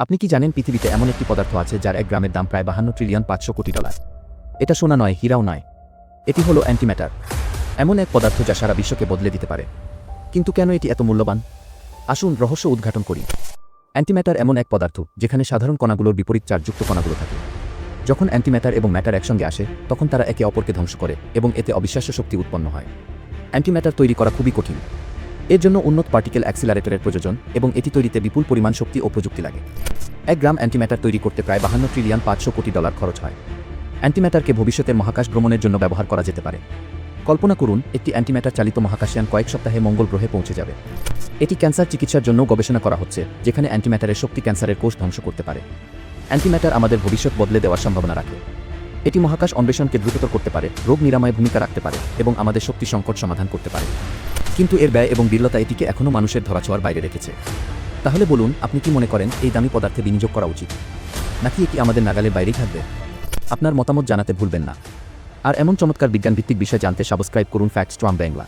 আপনি কি জানেন পৃথিবীতে এমন একটি পদার্থ আছে যার এক গ্রামের দাম প্রায় বাহান্ন ট্রিলিয়ন পাঁচশো কোটি ডলার এটা সোনা নয়, হীরাও নয়। এটি হলো অ্যান্টিম্যাটার এমন এক পদার্থ যা সারা বিশ্বকে বদলে দিতে পারে। কিন্তু কেন এটি এত মূল্যবান? আসুন রহস্য উদ্ঘাটন করি। অ্যান্টিম্যাটার এমন এক পদার্থ যেখানে সাধারণ কণাগুলোর বিপরীত চার্জযুক্ত কণাগুলো থাকে। যখন অ্যান্টিম্যাটার এবং ম্যাটার একসঙ্গে আসে, তখন তারা একে অপরকে ধ্বংস করে এবং এতে অবিশ্বাস্য শক্তি উৎপন্ন হয়। অ্যান্টিম্যাটার তৈরি করা খুবই কঠিন। এর জন্য উন্নত পার্টিকেল অ্যাক্সিলারেটরের প্রয়োজন এবং এটি তৈরিতে বিপুল পরিমাণ শক্তি ও প্রযুক্তি লাগে। এক গ্রাম অ্যান্টিম্যাটার তৈরি করতে প্রায় বাহান্ন ট্রিলিয়ন পাঁচশো কোটি ডলার খরচ হয়। অ্যান্টিম্যাটারকে ভবিষ্যতের মহাকাশ ভ্রমণের জন্য ব্যবহার করা যেতে পারে। কল্পনা করুন, একটি অ্যান্টিম্যাটার চালিত মহাকাশযান কয়েক সপ্তাহে মঙ্গল গ্রহে পৌঁছে যাবে। এটি ক্যান্সার চিকিৎসার জন্য গবেষণা করা হচ্ছে, যেখানে অ্যান্টিম্যাটারের শক্তি ক্যান্সারের কোষ ধ্বংস করতে পারে। অ্যান্টিম্যাটার আমাদের ভবিষ্যৎ বদলে দেওয়ার সম্ভাবনা রাখে। এটি মহাকাশ অন্বেষণকে দ্রুততর করতে পারে, রোগ নিরাময়ে ভূমিকা রাখতে পারে এবং আমাদের শক্তি সংকট সমাধান করতে পারে। কিন্তু এর ব্যয় এবং বিরলতা এটিকে এখনও মানুষের ধরাছোঁয়ার বাইরে রেখেছে। তাহলে বলুন, আপনি কি মনে করেন এই দামি পদার্থে বিনিয়োগ করা উচিত? নাকি এটি আমাদের নাগালের বাইরেই থাকবে? আপনার মতামত জানাতে ভুলবেন না। আর এমন চমৎকার বিজ্ঞানভিত্তিক বিষয় জানতে সাবস্ক্রাইব করুন ফ্যাক্টস ট্রাম বাংলা